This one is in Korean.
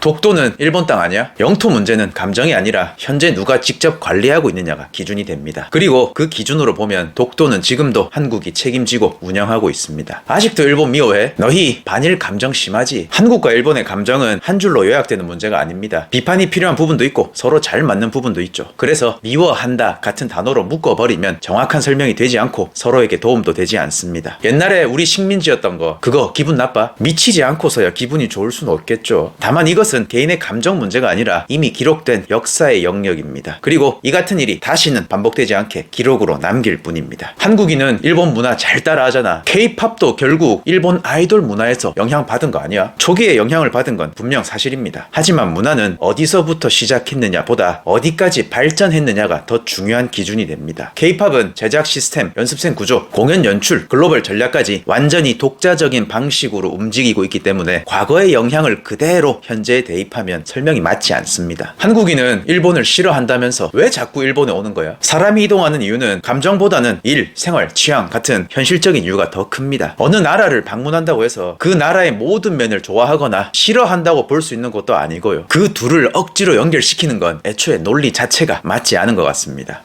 독도는 일본 땅 아니야? 영토 문제는 감정이 아니라 현재 누가 직접 관리하고 있느냐가 기준이 됩니다. 그리고 그 기준으로 보면 독도는 지금도 한국이 책임지고 운영하고 있습니다. 아직도 일본 미워해? 너희 반일 감정 심하지? 한국과 일본의 감정은 한 줄로 요약되는 문제가 아닙니다. 비판이 필요한 부분도 있고 서로 잘 맞는 부분도 있죠. 그래서 미워한다 같은 단어로 묶어버리면 정확한 설명이 되지 않고 서로에게 도움도 되지 않습니다. 옛날에 우리 식민지였던 거 그거 기분 나빠? 미치지 않고서야 기분이 좋을 수는 없겠죠. 다만 이것 은 개인의 감정 문제가 아니라 이미 기록된 역사의 영역입니다. 그리고 이 같은 일이 다시는 반복되지 않게 기록으로 남길 뿐입니다. 한국인은 일본 문화 잘 따라하잖아. K-팝도 결국 일본 아이돌 문화에서 영향 받은 거 아니야? 초기에 영향을 받은 건 분명 사실입니다. 하지만 문화는 어디서부터 시작했느냐 보다 어디까지 발전했느냐가 더 중요한 기준이 됩니다. K-팝은 제작 시스템, 연습생 구조, 공연 연출, 글로벌 전략까지 완전히 독자적인 방식으로 움직이고 있기 때문에 과거의 영향을 그대로 현재 에 대입하면 설명이 맞지 않습니다. 한국인은 일본을 싫어한다면서 왜 자꾸 일본에 오는 거야? 사람이 이동하는 이유는 감정보다는 일, 생활, 취향 같은 현실적인 이유가 더 큽니다. 어느 나라를 방문한다고 해서 그 나라의 모든 면을 좋아하거나 싫어한다고 볼 수 있는 것도 아니고요. 그 둘을 억지로 연결시키는 건 애초에 논리 자체가 맞지 않은 것 같습니다.